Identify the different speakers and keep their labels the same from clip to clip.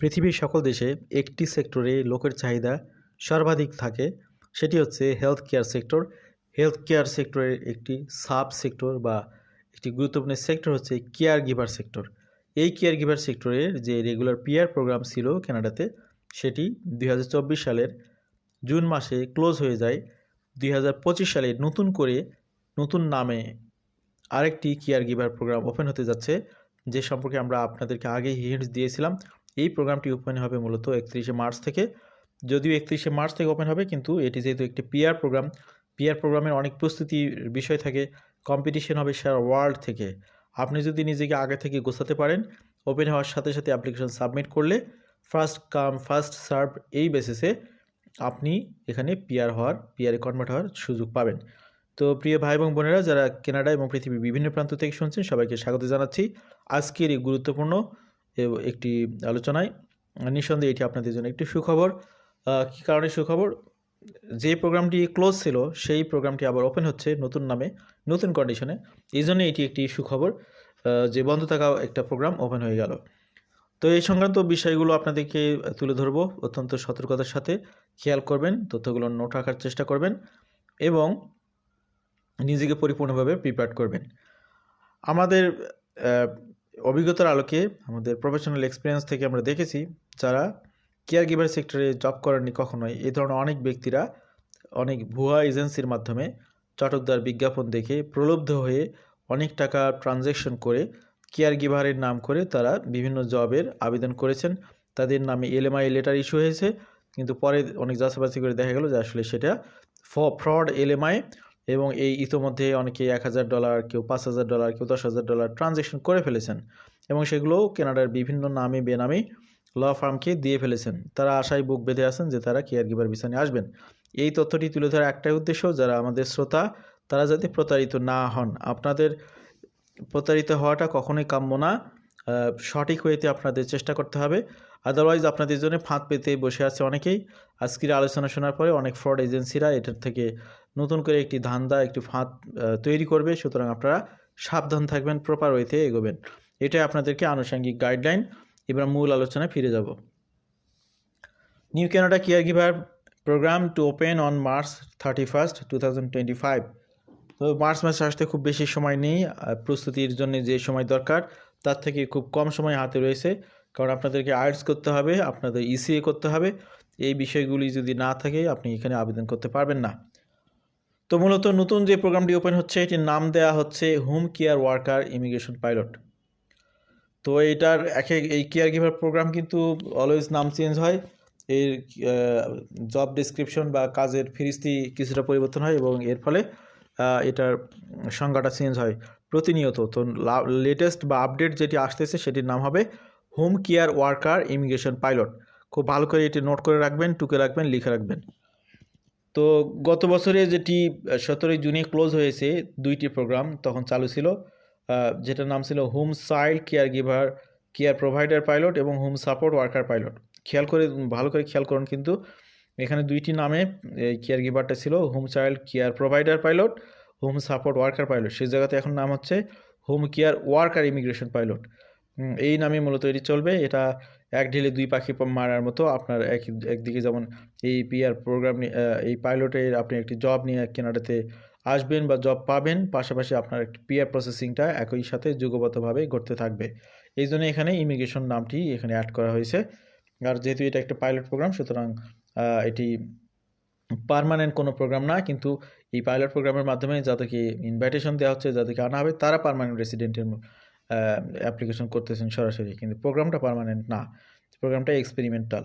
Speaker 1: পৃথিবীর সকল দেশে একটি সেক্টরে লোকের চাহিদা সর্বাধিক থাকে, সেটি হচ্ছে health care sector health care সেক্টরের একটি সাব সেক্টর বা একটি গুরুত্বপূর্ণ সেক্টর হচ্ছে কেয়ার গিভার সেক্টর এই কেয়ার গিভার সেক্টরের যে রেগুলার পিয়ার প্রোগ্রাম ছিল কানাডাতে, সেটি দুই হাজার চব্বিশ সালের জুন মাসে ক্লোজ হয়ে যায়। দুই হাজার পঁচিশ সালে নতুন করে নতুন নামে আরেকটি কেয়ার গিভার প্রোগ্রাম ওপেন হতে যাচ্ছে, যে সম্পর্কে আমরা আপনাদেরকে আগেই হিন্টস দিয়েছিলাম। এই প্রোগ্রামটি ওপেন হবে মূলত একত্রিশে মার্চ থেকে। যদিও একত্রিশে মার্চ থেকে ওপেন হবে, কিন্তু এটি যেহেতু একটি পিয়ার প্রোগ্রাম পিয়ার প্রোগ্রামের অনেক প্রস্তুতির বিষয় থাকে, কম্পিটিশন হবে সারা ওয়ার্ল্ড থেকে। আপনি যদি নিজেকে আগে থেকে গোছাতে পারেন, ওপেন হওয়ার সাথে সাথে অ্যাপ্লিকেশন সাবমিট করলে ফার্স্ট কাম, ফার্স্ট সার্ভ এই বেসিসে আপনি এখানে পিয়ার হওয়ার পিয়ারে কনভার্ট হওয়ার সুযোগ পাবেন। তো প্রিয় ভাই এবং বোনেরা, যারা কেনাডা এবং পৃথিবীর বিভিন্ন প্রান্ত থেকে শুনছেন, সবাইকে স্বাগত জানাচ্ছি। আজকের এই গুরুত্বপূর্ণ একটি আলোচনায়। নিঃসন্দেহে এটি আপনাদের জন্য একটি সুখবর। কী কারণে সুখবর? যে প্রোগ্রামটি ক্লোজ ছিল, সেই প্রোগ্রামটি আবার ওপেন হচ্ছে নতুন নামে, নতুন কন্ডিশনে। এই জন্য এটি একটি সুখবর যে বন্ধ থাকা একটা প্রোগ্রাম ওপেন হয়ে গেল। তো এই সংক্রান্ত বিষয়গুলো আপনাদেরকে তুলে ধরবো। অত্যন্ত সতর্কতার সাথে খেয়াল করবেন, তথ্যগুলো নোট রাখার চেষ্টা করবেন এবং নিজেকে পরিপূর্ণভাবে প্রিপেয়ার করবেন। আমাদের অভিজ্ঞতার আলোকে আমাদের প্রফেশনাল এক্সপিরিয়েন্স থেকে আমরা দেখেছি যারা কেয়ার গিভার সেক্টরে জব করেননি কখনোই। এই ধরনের অনেক ব্যক্তিরা অনেক ভুয়া এজেন্সির মাধ্যমে চটকদার বিজ্ঞাপন দেখে প্রলুব্ধ হয়ে অনেক টাকা ট্রানজ্যাকশন করে কেয়ার গিভারের নাম করে তারা বিভিন্ন জবের আবেদন করেছেন। তাদের নামে এলএমআই লেটার ইস্যু হয়েছে, কিন্তু পরে অনেক যাচাবাচি করে দেখা গেল যে আসলে সেটা ফ্রড এলএমআই এবং এই ইতোমধ্যে অনেকে এক হাজার ডলার, কেউ পাঁচ হাজার ডলার, কেউ দশ হাজার ডলার ট্রানজ্যাকশন করে ফেলেছেন এবং সেগুলো কেনাডার বিভিন্ন নামে বেনামে ল ফার্মকে দিয়ে ফেলেছেন। তারা আশায় বুক বেঁধে আছেন যে তারা কেয়ার গিভার বিছানে আসবেন। এই তথ্যটি তুলে ধরার একটাই উদ্দেশ্য, যারা আমাদের শ্রোতা, তারা যাতে প্রতারিত না হন। আপনাদের প্রতারিত হওয়াটা কখনোই কাম্য না। সঠিক ওয়েতে আপনাদের চেষ্টা করতে হবে। আদারওয়াইজ আপনাদের জন্য ফাঁদ পেতে বসে আছে অনেকেই। আজকের আলোচনা শোনার পরে অনেক ফ্রড এজেন্সিরা এটার থেকে নতুন করে একটি ধান্দা, একটি ফাঁদ তৈরি করবে। সুতরাং আপনারা সাবধান থাকবেন প্রপার ওয়েতে এগোবেন। এটাই আপনাদেরকে আনুষঙ্গিক গাইডলাইন এবার মূল আলোচনায় ফিরে যাব। New Canada care giver program to open on March thirty first two thousand twenty five তো মার্চ মাসে আসতে খুব বেশি সময় নেই প্রস্তুতির জন্য যে সময় দরকার, তার থেকে খুব কম সময় হাতে রয়েছে। কারণ আপনাদেরকে আর্টস করতে হবে, আপনাদের ইসিএ করতে হবে। এই বিষয়গুলি যদি না থাকে, আপনি এখানে আবেদন করতে পারবেন না। তো মূলত নতুন যে প্রোগ্রামটি ওপেন হচ্ছে, এটির নাম দেওয়া হচ্ছে home care worker immigration pilot. তো এটার এক, এই কেয়ার গিভার প্রোগ্রাম কিন্তু অলওয়েজ নাম চেঞ্জ হয়। এর জব ডেসক্রিপশন বা কাজের ফিরিস্তি কিছুটা পরিবর্তন হয় এবং এর ফলে এটার সংজ্ঞাটা চেঞ্জ হয় প্রতিনিয়ত। তো লেটেস্ট বা আপডেট যেটি আসতেছে সেটির নাম হবে home care worker immigration pilot. খুব ভালো করে এটি নোট করে রাখবেন, টুকে রাখবেন, লিখে রাখবেন। তো গত বছরে যেটি সতেরোই জুনে ক্লোজ হয়েছে দুইটি প্রোগ্রাম তখন চালু ছিল যেটার নাম ছিল home side care giver care provider pilot এবং হোম সাপোর্ট ওয়ার্কার পাইলট। খেয়াল করে, ভালো করে খেয়াল করুন কিন্তু, এখানে দুইটি নামে কেয়ার গিভারটা ছিল home child care provider pilot, home support worker pilot. সেই জায়গাতে এখন নাম হচ্ছে home care worker immigration pilot. এই নামে মূলত এটি চলবে। এটা এক ঢিলে দুই পাখি মারার মতো আপনার এক, একদিকে যেমন এই পিআর প্রোগ্রাম এই পাইলটের আপনি একটি জব নিয়ে কেনাডাতে আসবেন বা জব পাবেন, পাশাপাশি আপনার একটি পিআর প্রসেসিংটা একই সাথে যুগবদ্ধভাবে ঘটতে থাকবে। এই জন্য এখানে ইমিগ্রেশন নামটি এখানে অ্যাড করা হয়েছে। আর যেহেতু এটা একটা পাইলট প্রোগ্রাম সুতরাং এটি পারমানেন্ট কোনো প্রোগ্রাম না, কিন্তু এই পাইলট প্রোগ্রামের মাধ্যমে যাদেরকে ইনভাইটেশন দেওয়া হচ্ছে যাদেরকে আনা হবে, তারা পারমানেন্ট রেসিডেন্টের অ্যাপ্লিকেশন করতেছেন সরাসরি, কিন্তু প্রোগ্রামটা পার্মানেন্ট না। প্রোগ্রামটা experimental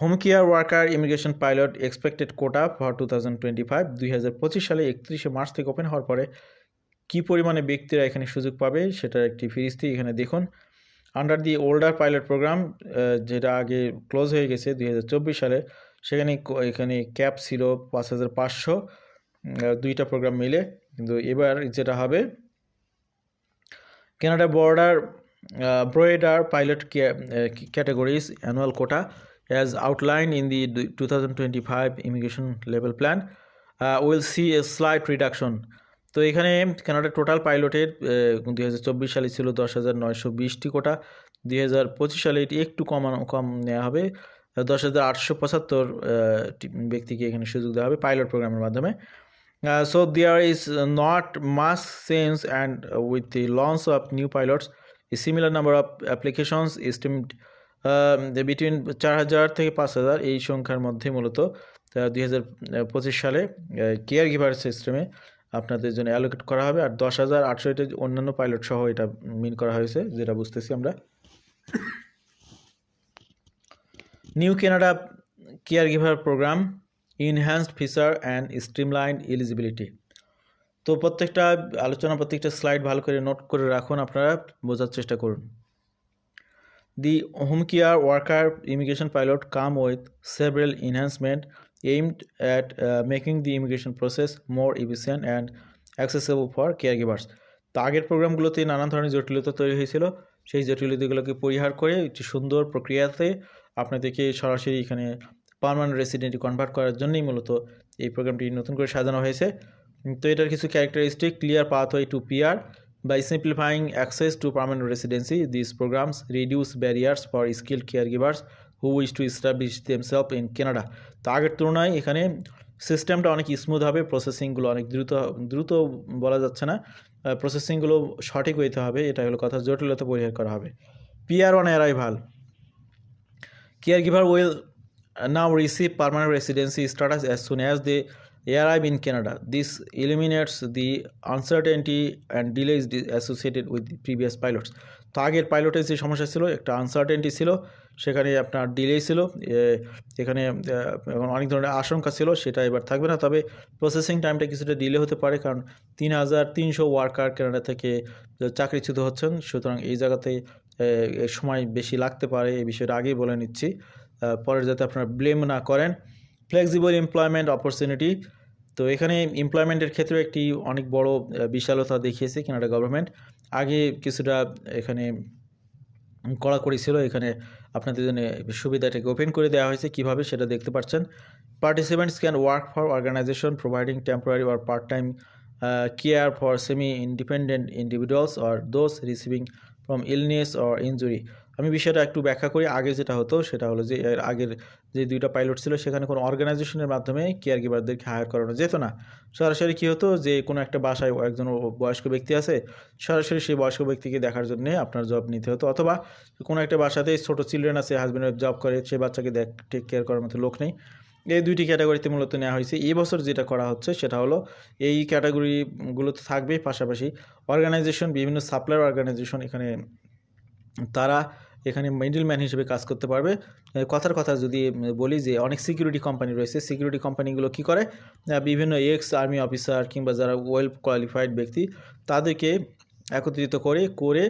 Speaker 1: home care worker immigration pilot expected quota for two thousand twenty five দুই হাজার পঁচিশ সালে একত্রিশে মার্চ থেকে ওপেন হওয়ার পরে কী পরিমাণে ব্যক্তিরা এখানে সুযোগ পাবে সেটার একটি ফিরিস্তি এখানে দেখুন। Under the older pilot program যেটা আগে ক্লোজ হয়ে গেছে দুই হাজার চব্বিশ সালে, সেখানে এখানে ক্যাপ ছিল পাঁচ হাজার পাঁচশো। দুইটা প্রোগ্রাম মিলে, কিন্তু এবার যেটা হবে Canada border broader pilot categories annual quota as outline in the two thousand twenty five immigration level plan will see a slight reduction uh, তো এখানে কেনাডা টোটাল পাইলটের দু হাজার চব্বিশ সালে ছিল দশ হাজার নয়শো বিশটি কোটা দুই হাজার পঁচিশ সালে এটি একটু কমানো, কম নেওয়া হবে। দশ হাজার আটশো পঁচাত্তর ব্যক্তিকে এখানে সুযোগ দেওয়া হবে পাইলট প্রোগ্রামের মাধ্যমে। So there is not mass change and with the launch of new pilots a similar number of applications estimated between চার হাজার থেকে পাঁচ হাজার এই সংখ্যার মধ্যে মূলত দুই হাজার পঁচিশ সালে কেয়ার গিভার সিস্টেমে আপনাদের জন্য অ্যালোকেট করা হবে আর দশ হাজার আটশো এটা অন্যান্য পাইলট সহ এটা মিন করা হয়েছে, যেটা বুঝতেছি আমরা। New Canada care giver programme enhanced feature and streamline eligibility তো প্রত্যেকটা আলোচনা প্রত্যেকটা স্লাইড ভালো করে নোট করে রাখুন আপনারা বোঝার চেষ্টা করুন। The home care worker immigration pilot come with several enhancement aimed at uh, making the immigration process more efficient and accessible for caregivers তো আগের প্রোগ্রামগুলোতে নানান ধরনের জটিলতা তৈরি হয়েছিল। সেই জটিলতাগুলোকে পরিহার করে একটি সুন্দর প্রক্রিয়াতে আপনাদেরকে সরাসরি এখানে পারমানেন্ট রেসিডেন্টে কনভার্ট করার জন্যই মূলত এই প্রোগ্রামটি নতুন করে সাজানো হয়েছে। তো এটার কিছু characteristic clear pathway to PR by simplifying access to permanent residency this programmes reduce barriers for skill care givers who wish to establish themselves in Canada তো আগের তুলনায় এখানে সিস্টেমটা অনেক স্মুথ হবে প্রসেসিংগুলো অনেক দ্রুত দ্রুত বলা যাচ্ছে না। প্রসেসিংগুলো সঠিক হইতে হবে এটা হলো কথা, জটিলতা পরিহার করা হবে। PR on arrival caregiver will now receive permanent residency status as soon as they arrive in Canada. This eliminates the uncertainty and delays associated with the previous pilots. তো আগের পাইলটের যে সমস্যা ছিল, একটা আনসার্টেনটি ছিল, সেখানে আপনার ডিলে ছিল এখানে অনেক ধরনের আশঙ্কা ছিল, সেটা এবার থাকবে না তবে প্রসেসিং টাইমটা কিছুটা ডিলে হতে পারে, কারণ তিন হাজার তিনশো ওয়ার্কার কানাডা থেকে চাকরিচ্যুত হচ্ছেন সুতরাং এই জায়গাতে সময় বেশি লাগতে পারে এই বিষয়টা আগেই বলে নিচ্ছি পরে যাতে আপনারা ব্লেম না করেন। ফ্লেক্সিবল এমপ্লয়মেন্ট অপরচুনিটি তো এখানে এমপ্লয়মেন্টের ক্ষেত্রে একটি অনেক বড় বিশালতা দেখিয়েছে কানাডা গভর্নমেন্ট আগে কিছুটা এখানে কড়াকড়ি ছিল, এখানে আপনাদের জন্য সুবিধাটাকে ওপেন করে দেওয়া হয়েছে। কীভাবে সেটা দেখতে পাচ্ছেন? Participants can work for organisation providing temporary or part time care for semi independent individuals or those receiving from illness or injury আমি বিষয়টা একটু ব্যাখ্যা করি। আগে যেটা হতো সেটা হলো যে, এর আগের যে দুইটা পাইলট ছিল সেখানে কোনো অর্গানাইজেশনের মাধ্যমে কেয়ার গিভারদেরকে হায়ার করানো যেত না। সরাসরি কী হতো যে, কোনো একটা বাসায় একজন বয়স্ক ব্যক্তি আছে, সরাসরি সেই বয়স্ক ব্যক্তিকে দেখার জন্যে আপনার জব নিতে হতো। অথবা কোনো একটা বাসাতে ছোটো চিলড্রেন আছে হাজব্যান্ড জব করে সেই বাচ্চাকে দেখ টেক কেয়ার করার মতো লোক নেই। এই দুইটি ক্যাটাগরিতে মূলত নেওয়া হয়েছে। এই বছর যেটা করা হচ্ছে সেটা হলো এই ক্যাটাগরিগুলোতে থাকবে। পাশাপাশি অর্গানাইজেশন বিভিন্ন সাপ্লায়ার অর্গানাইজেশন এখানে তারা এখানে মিডিলম্যান হিসেবে কাজ করতে পারবে। কথার কথা যদি বলি যে অনেক সিকিউরিটি কোম্পানি রয়েছে। সিকিউরিটি কোম্পানিগুলো কি করে? বিভিন্ন এক্স আর্মি অফিসার কিংবা যারা ওয়েল কোয়ালিফাইড ব্যক্তি, তাদেরকে একত্রিত করে করে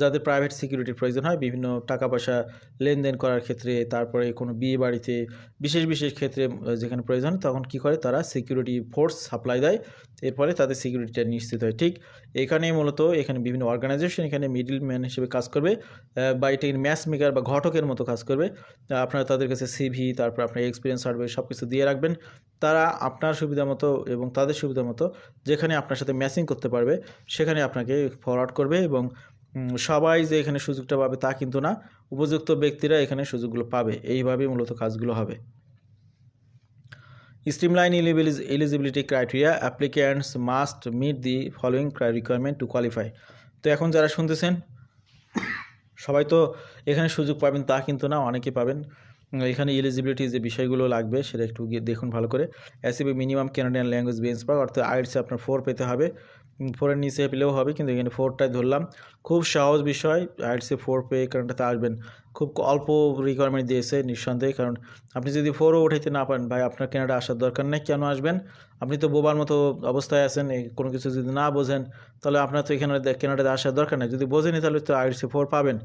Speaker 1: যাদের প্রাইভেট সিকিউরিটির প্রয়োজন হয়, বিভিন্ন টাকা পয়সা লেনদেন করার ক্ষেত্রে, তারপরে কোনো বিয়ে বাড়িতে বিশেষ বিশেষ ক্ষেত্রে যেখানে প্রয়োজন তখন কি করে? তারা সিকিউরিটি ফোর্স সাপ্লাই দেয়। এরপরে তাদের সিকিউরিটিটা নিশ্চিত হয়। ঠিক এখানে মূলত এখানে বিভিন্ন অর্গানাইজেশন এখানে মিডল ম্যান হিসেবে কাজ করবে। বা এটা ম্যাচ মেকার বা ঘটকের মতো কাজ করবে। আপনারা তাদের কাছে সিভি তারপর আপনার এক্সপিরিয়েন্স সার্ভে সব কিছু দিয়ে রাখবেন। তারা আপনার সুবিধা মতো এবং তাদের সুবিধা মতো যেখানে আপনার সাথে ম্যাচিং করতে পারবে, সেখানে আপনাকে ফরওয়ার্ড করবে এবং সবাই যে এখানে সুযোগটা পাবে তা কিন্তু না। উপযুক্ত ব্যক্তিরা এখানে সুযোগগুলো পাবে। এইভাবেই মূলত কাজগুলো হবে। Streamline eligibility criteria applicants must meet the following requirement to qualify তো এখন যারা শুনতেছেন, সবাই তো এখানে সুযোগ পাবেন তা কিন্তু না, অনেকে পাবেন। এখানে এলিজিবিলিটি যে বিষয়গুলো লাগবে সেটা একটু দেখুন ভালো করে। ACB minimum Canadian language benchmark অর্থাৎ আইএলসে আপনার ফোর পেতে হবে। ফোরের নিচে পেলেও হবে, কিন্তু এখানে ফোরটাই ধরলাম। খুব সহজ বিষয় আইএলসে ফোর পেয়ে কারণটাতে আসবেন। খুব অল্প রিকোয়ারমেন্ট দিয়েছে নিঃসন্দেহে, কারণ আপনি যদি ফোরও উঠাইতে না পারেন, ভাই, আপনার কেনাডা আসার দরকার নেই, কেন আসবেন? আপনি তো বোবার মতো অবস্থায় আছেন কোনো কিছু যদি না বোঝেন, তাহলে আপনার তো এখানে কেনাডাতে আসার দরকার নেই। যদি বোঝেনি তাহলে তো আইএলসি ফোর পাবেন।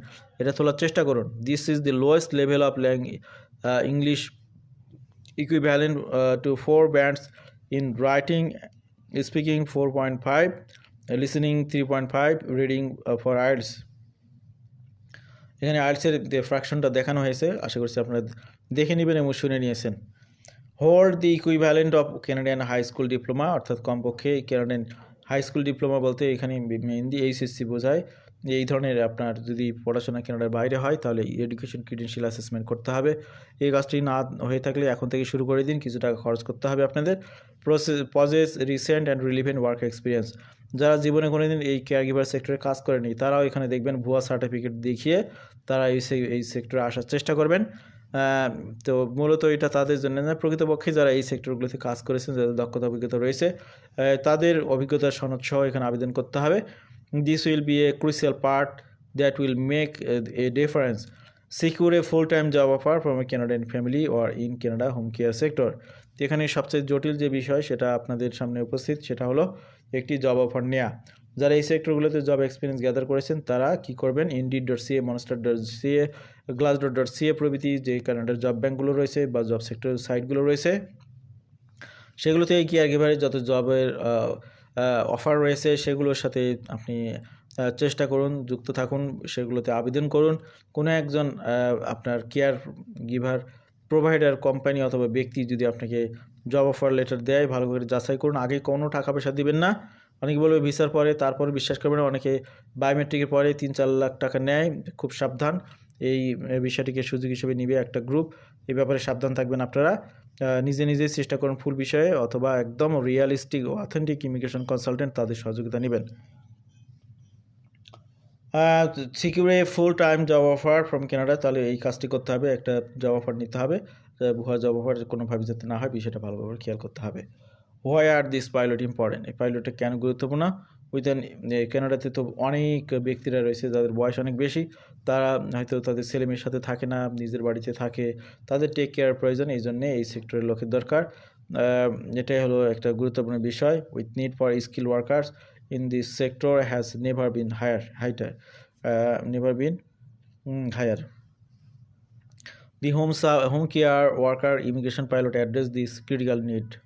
Speaker 1: এটা তোলার চেষ্টা করুন। This is the lowest level of lang English equivalent to four bands in writing speaking 4.5 listening listening 3.5 reading uh, for IELTS এখানে আইএলসের যে ফ্র্যাকশনটা দেখানো হয়েছে আশা করছি আপনারা দেখে নেবেন এবং শুনে নিয়েছেন। Hold the equivalent of Canadian high school diploma অর্থাৎ কমপক্ষে ক্যানাডিয়ান হাই স্কুল ডিপ্লোমা বলতে এখানে মেইনলি এইচএসসি বোঝায়। এই ধরনের আপনার যদি পড়াশোনা কানাডার বাইরে হয়, তাহলে এডুকেশন ক্রিডেন্সিয়াল অ্যাসেসমেন্ট করতে হবে। এই কাজটি না হয়ে থাকলে এখন থেকে শুরু করে দিন, কিছু টাকা খরচ করতে হবে আপনাদের। Process possess recent and relevant work experience যারা জীবনে কোনো দিন এই কেয়ার গিভার সেক্টরে কাজ করেনি, তারাও এখানে দেখবেন ভুয়া সার্টিফিকেট দেখিয়ে তারা এই এই সেক্টরে আসার চেষ্টা করবেন। তো মূলত এটা তাদের জন্য না, প্রকৃতপক্ষে যারা এই সেক্টরগুলোতে কাজ করেছেন, যাদের দক্ষতা, অভিজ্ঞতা রয়েছে তাদের অভিজ্ঞতার সনদ সহ এখানে আবেদন করতে হবে। Will be a crucial part that will make a difference secure a full time job offer from a Canadian family or in Canada home care sector এখানে সবচেয়ে জটিল যে বিষয় সেটা আপনাদের সামনে উপস্থিত, সেটা হলো একটি জব অফার নেওয়া যারা এই সেক্টরগুলোতে জব এক্সপিরিয়েন্স গ্যাদার করেছেন, তারা কি করবেন? Indeed dot CA Monster dot CA glass dot dot CA প্রভৃতি যে কানাডার জব ব্যাঙ্কগুলো রয়েছে বা জব সেক্টর সাইটগুলো রয়েছে, সেগুলোতে কেয়ার গিভারের যত জবের অফার রয়েছে, সেগুলোর সাথে আপনি চেষ্টা করুন, যুক্ত থাকুন, সেগুলোতে আবেদন করুন। কোনো একজন আপনার কেয়ার গিভার প্রোভাইডার কোম্পানি অথবা ব্যক্তি যদি আপনাকে জব অফার লেটার দেয়, ভালো করে যাচাই করুন। আগে কোনো টাকা পয়সা দিবেন না। অনেকে বলবে ভিসার পরে, তারপর বিশ্বাস করবেন অনেকে বায়োমেট্রিকের পরে তিন চার লাখ টাকা নেয়। খুব সাবধান। এই বিষয়টিকে সুযোগ হিসেবে নিবে একটা গ্রুপ এই ব্যাপারে সাবধান থাকবেন আপনারা। নিজে নিজে চেষ্টা করুন ফুল বিষয়ে অথবা একদম রিয়ালিস্টিক ও অথেন্টিক ইমিগ্রেশন কনসালটেন্ট তাদের সহযোগিতা নেবেন। Secure full time job offer from Canada তাহলে এই কাজটি করতে হবে, একটা জব অফার নিতে হবে। ভুয়া জব অফার কোনোভাবে যাতে না হয় বিষয়টা ভালোভাবে খেয়াল করতে হবে। Why are this pilot important এই পাইলটটা কেন গুরুত্বপূর্ণ? উইথেন কানাডাতে তো অনেক ব্যক্তিরা রয়েছে যাদের বয়স অনেক বেশি। তারা হয়তো তাদের ছেলে মেয়ের সাথে থাকে না নিজের বাড়িতে থাকে। তাদের টেক কেয়ার প্রয়োজন এই জন্যে এই সেক্টরের লোকের দরকার। এটাই হলো একটা গুরুত্বপূর্ণ বিষয়। With need for skill workers in this sector has never been higher higher never been higher The home, home care worker immigration pilot address this critical need.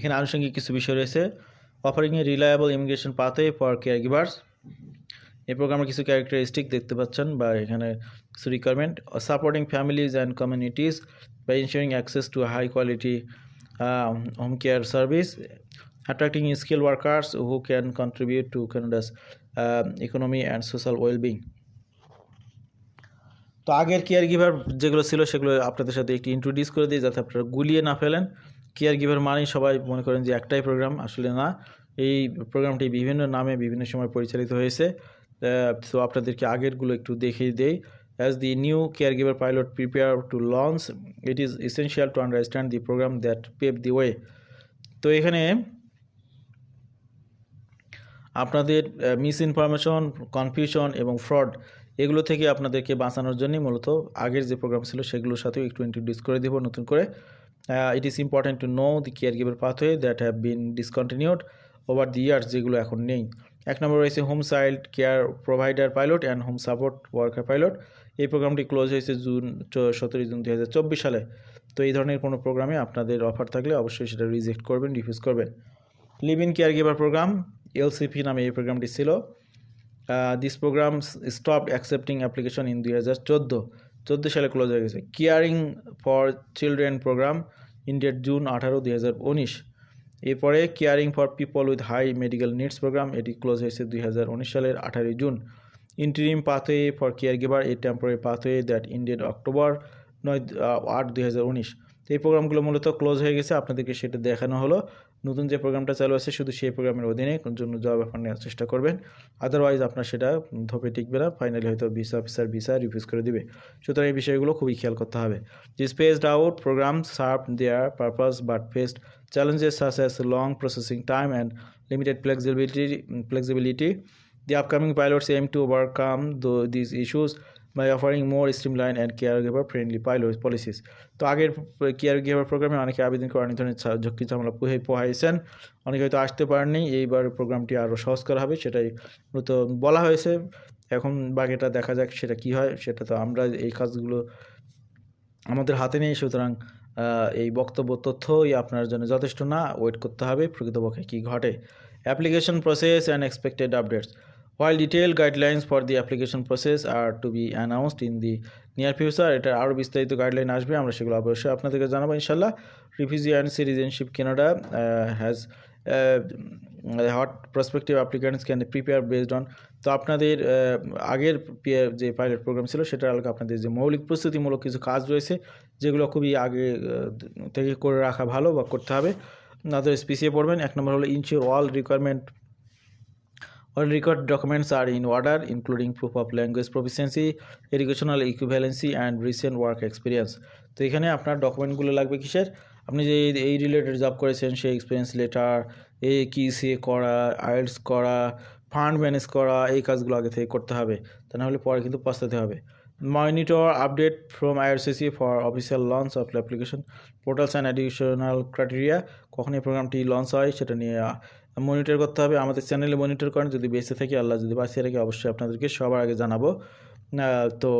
Speaker 1: এখানে আনুষঙ্গিক কিছু বিষয় রয়েছে। Offering a reliable immigration pathway for care givers এই প্রোগ্রামের কিছু characteristic দেখতে পাচ্ছেন বা এখানে কিছু requirement supporting families and communities by ensuring access to high quality home care service attracting skilled workers can contribute to Canada's uh, economy and social well-being. তো আগের কেয়ার গিভার যেগুলো ছিল সেগুলো আপনাদের সাথে একটি ইন্ট্রোডিউস করে দিই যাতে আপনারা গুলিয়ে না ফেলেন। কেয়ার গিভার মানেই সবাই মনে করেন যে একটাই প্রোগ্রাম আসলে না। এই প্রোগ্রামটি বিভিন্ন নামে বিভিন্ন সময় পরিচালিত হয়েছে। তো আপনাদেরকে আগেরগুলো একটু দেখিয়ে দেই। As the new care giver pilot prepare to launch it is essential to understand the programme that pave the way তো এখানে আপনাদের মিস ইনফরমেশন কনফিউশন এবং ফ্রড এগুলো থেকে আপনাদেরকে বাঁচানোর জন্যই মূলত আগের যে প্রোগ্রাম ছিল সেগুলোর সাথেও একটু ইন্ট্রোডিউস করে দেবো নতুন করে। It is important to know the care giver pathway that have been discontinued over the years যেগুলো এখন নেই। এক নম্বর রয়েছে home child care provider pilot and home support worker pilot এই প্রোগ্রামটি ক্লোজ হয়েছে জুন সতেরোই জুন দু হাজার চব্বিশ সালে। তো এই ধরনের কোনো প্রোগ্রামে আপনাদের অফার থাকলে অবশ্যই সেটা রিজেক্ট করবেন রিফিউজ করবেন। Live in care giver programme LCP নামে এই প্রোগ্রামটি ছিল। This programme stop accepting application in দুই হাজার চোদ্দ। চোদ্দ সালে ক্লোজ হয়ে গেছে। কেয়ারিং ফর চিলড্রেন প্রোগ্রাম ইন্ডিয়ার জুন আঠারো, দুই হাজার উনিশ। এরপরে caring for people with high medical needs programme এটি ক্লোজ হয়েছে দুই হাজার উনিশ সালের আঠারোই June. Interim pathway for care giver a temporary pathway that Indian October নয় আট, দুই হাজার উনিশ। এই প্রোগ্রামগুলো মূলত ক্লোজ হয়ে গেছে। আপনাদেরকে সেটা দেখানো হলো। নতুন যে প্রোগ্রামটা চালু আছে শুধু সেই প্রোগ্রামের অধীনে জন্য জব অফার নেওয়ার চেষ্টা করবেন। আদারওয়াইজ আপনার সেটা ধোপে টিকবে না। ফাইনালি হয়তো ভিসা অফিসার ভিসা রিফিউজ করে দিবে। সুতরাং এই বিষয়গুলো খুবই খেয়াল করতে হবে। This phased out programme serve their purpose but faced challenges such as long processing time and limited flexibility the upcoming pilots aim to overcome the, these issues by offering more streamlined and caregiver friendly pilot policies. তো আগের care giver প্রোগ্রামে অনেকে আবেদন করে অনেক ধরনের ঝক্কি ঝামেলা পুহে পোহাইছেন অনেকে হয়তো আসতে পারেননি। এইবার প্রোগ্রামটি আরও সহজ করা হবে, সেটাই মূলত বলা হয়েছে। এখন বাকিটা দেখা যাক সেটা কি হয়, সেটা তো আমরা এই কাজগুলো আমাদের হাতে নেই। সুতরাং এই বক্তব্য তথ্যই আপনার জন্য যথেষ্ট না। ওয়েট করতে হবে, প্রকৃতপক্ষে কী ঘটে। Application process and expected updates while detail guidelines for the application process are to be announced in the near future এটা আরও বিস্তারিত গাইডলাইন আসবে আমরা সেগুলো অবশ্যই আপনাদেরকে জানাব ইনশাল্লাহ refugee and citizenship Canada has hot prospective applicants can prepare based on তো আপনাদের আহ, আগের যে পাইলট প্রোগ্রাম ছিল সেটার আলোকে আপনাদের যে মৌলিক প্রস্তুতিমূলক কিছু কাজ রয়েছে যেগুলো খুবই আগে আহ, থেকে করে রাখা ভালো বা করতে হবে। তাদের পিছিয়ে পড়বেন এক নম্বর হলো ensure all requirement All record documents are in order, including proof of language proficiency, educational equivalency, and recent work experience. তো এখানে আপনার ডকুমেন্টগুলো লাগবে কিসের? আপনি যে এই- রিলেটেড জব করেছেন সেই এক্সপিরিয়েন্স লেটার এ কি সি করা আইএলস করা ফান্ড ম্যানেজ করা এই কাজগুলো আগে থেকে করতে হবে। তা না হলে পরে কিন্তু পস্তাতে হবে। Monitor update from IRCC for official launch of application portals and additional criteria কখন এই প্রোগ্রামটি লঞ্চ হয় সেটা নিয়ে মনিটর করতে হবে। আমাদের চ্যানেলে মনিটর করেন। যদি বেঁচে থাকি আল্লাহ যদি বাঁচিয়ে রাখি, অবশ্যই আপনাদেরকে সবার আগে জানাব। তো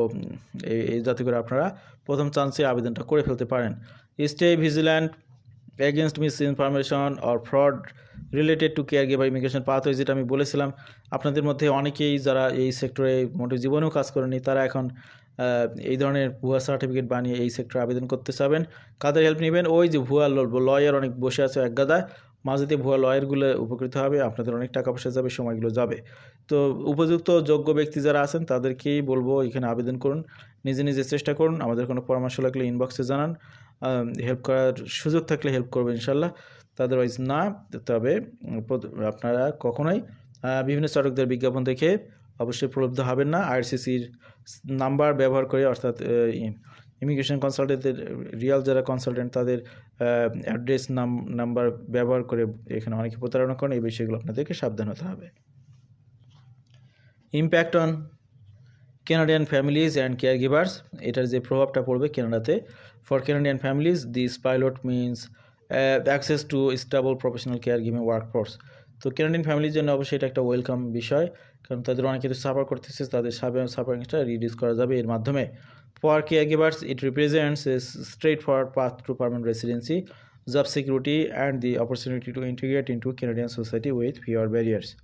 Speaker 1: এই যাতে করে আপনারা প্রথম চান্সে আবেদনটা করে ফেলতে পারেন। Stay vigilant against misinformation or fraud related to care giver immigration path যেটা আমি বলেছিলাম। আপনাদের মধ্যে অনেকেই যারা এই সেক্টরে মোটে জীবনেও কাজ করেনি তারা এখন এই ধরনের ভুয়া সার্টিফিকেট বানিয়ে এই সেক্টরে আবেদন করতে চাবেন। কাদের হেল্প নেবেন? ওই যে ভুয়া লয়ার অনেক বসে আছে এক গাদায়। মাঝে দিয়ে ভুয়া লয়ারগুলো উপকৃত হবে, আপনাদের অনেক টাকা পয়সা যাবে, সময়গুলো যাবে। তো উপযুক্ত যোগ্য ব্যক্তি যারা আছেন, তাদেরকেই বলব এখানে আবেদন করুন, নিজে নিজে চেষ্টা করুন, আমাদের কোনো পরামর্শ লাগলে ইনবক্সে জানান হেল্প করার সুযোগ থাকলে হেল্প করবে ইনশাল্লাহ। আদারওয়াইজ না, তবে আপনারা কখনোই বিভিন্ন চালকদের বিজ্ঞাপন দেখে অবশ্যই প্রলব্ধ হবেন না। আইআরসিসির নাম্বার ব্যবহার করে, অর্থাৎ ইমিগ্রেশন কনসালটেন্টের রিয়াল যারা কনসালটেন্ট তাদের অ্যাড্রেস নাম নাম্বার ব্যবহার করে এখানে অনেকে প্রতারণা করেন, এই বিষয়গুলো আপনাদেরকে সাবধান হতে হবে। Impact on Canadian families and care givers এটার যে প্রভাবটা পড়বে কেনাডাতে for Canadian families this pilot means access to stable professional care giving workforce তো কেনাডিয়ান ফ্যামিলির জন্য অবশ্যই এটা একটা ওয়েলকাম বিষয়, কারণ তাদের অনেকে তো সাফার করতেছে, তাদের সাফারিংসটা রিডিউস করা যাবে এর মাধ্যমে। For caregivers, it represents a straightforward path to permanent residency, job security, and the opportunity to integrate into Canadian society with fewer barriers.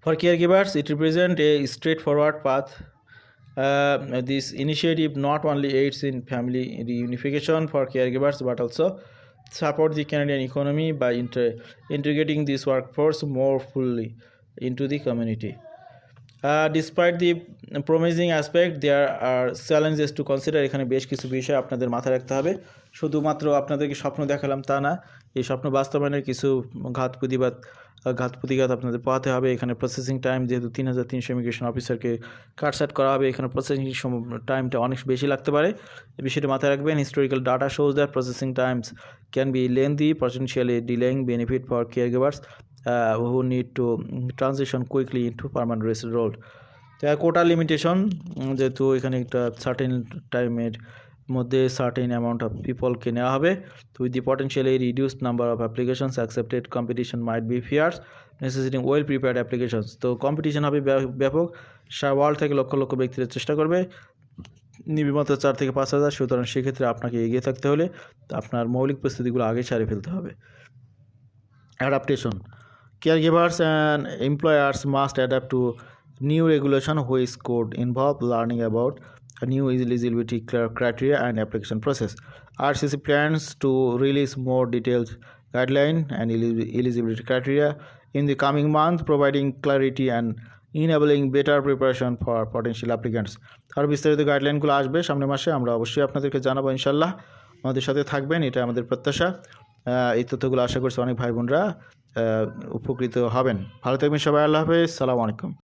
Speaker 1: For caregivers, it represents a straightforward path. Uh, this initiative not only aids in family reunification for caregivers but also support the Canadian economy by integrating this workforce more fully into the community. Despite the promising aspect, there are challenges to consider. এখানে বেশ কিছু বিষয় আপনাদের মাথায় রাখতে হবে। শুধুমাত্র আপনাদেরকে স্বপ্ন দেখালাম তা না এই স্বপ্ন বাস্তবায়নের কিছু ঘাত প্রতিবাদ ঘাত প্রতিঘাত আপনাদের পাওয়াতে হবে। এখানে প্রসেসিং টাইম যেহেতু তিন হাজার তিনশো ইমিগ্রেশন অফিসারকে কাটসাট করা হবে এখানে প্রসেসিং টাইমটা অনেক বেশি লাগতে পারে। এই বিষয়টি মাথায় রাখবেন historical data shows that processing times can be lengthy potentially delaying benefit for care givers who need to transition quickly into permanent resident role তো কোটা লিমিটেশন যেহেতু এখানে একটা সার্টেন টাইমের মধ্যে সার্টেন অ্যামাউন্ট অফ পিপলকে নেওয়া হবে। তো with the potentially reduced number of applications accepted competition might be fierce necessitating well prepared applications তো কম্পিটিশন হবে ব্যাপ- ব্যাপক। সারা ওয়ার্ল্ড থেকে লক্ষ লক্ষ ব্যক্তিরা চেষ্টা করবে। নিবিমাত্র চার থেকে পাঁচ হাজার, সুতরাং সেক্ষেত্রে আপনাকে এগিয়ে থাকতে হলে আপনার মৌলিক প্রস্তুতিগুলো আগে সারে ফেলতে হবে। adaptation caregivers and employers must adapt to new regulation which could involve learning about a new eligibility criteria and application process rcc plans to release more detailed guideline and eligibility criteria in the coming month providing clarity and enabling better preparation for potential applicants আর বিস্তারিত গাইডলাইনগুলো আসবে সামনের মাসে আমরা অবশ্যই আপনাদেরকে জানাব ইনশাল্লাহ আমাদের সাথে থাকবেন এটা আমাদের প্রত্যাশা এই তথ্যগুলো আশা করছি অনেক ভাই বোনরা উপকৃত হবেন। ভালো থাকবেন সবাই আল্লাহ হাফেজ। সালাম আলাইকুম।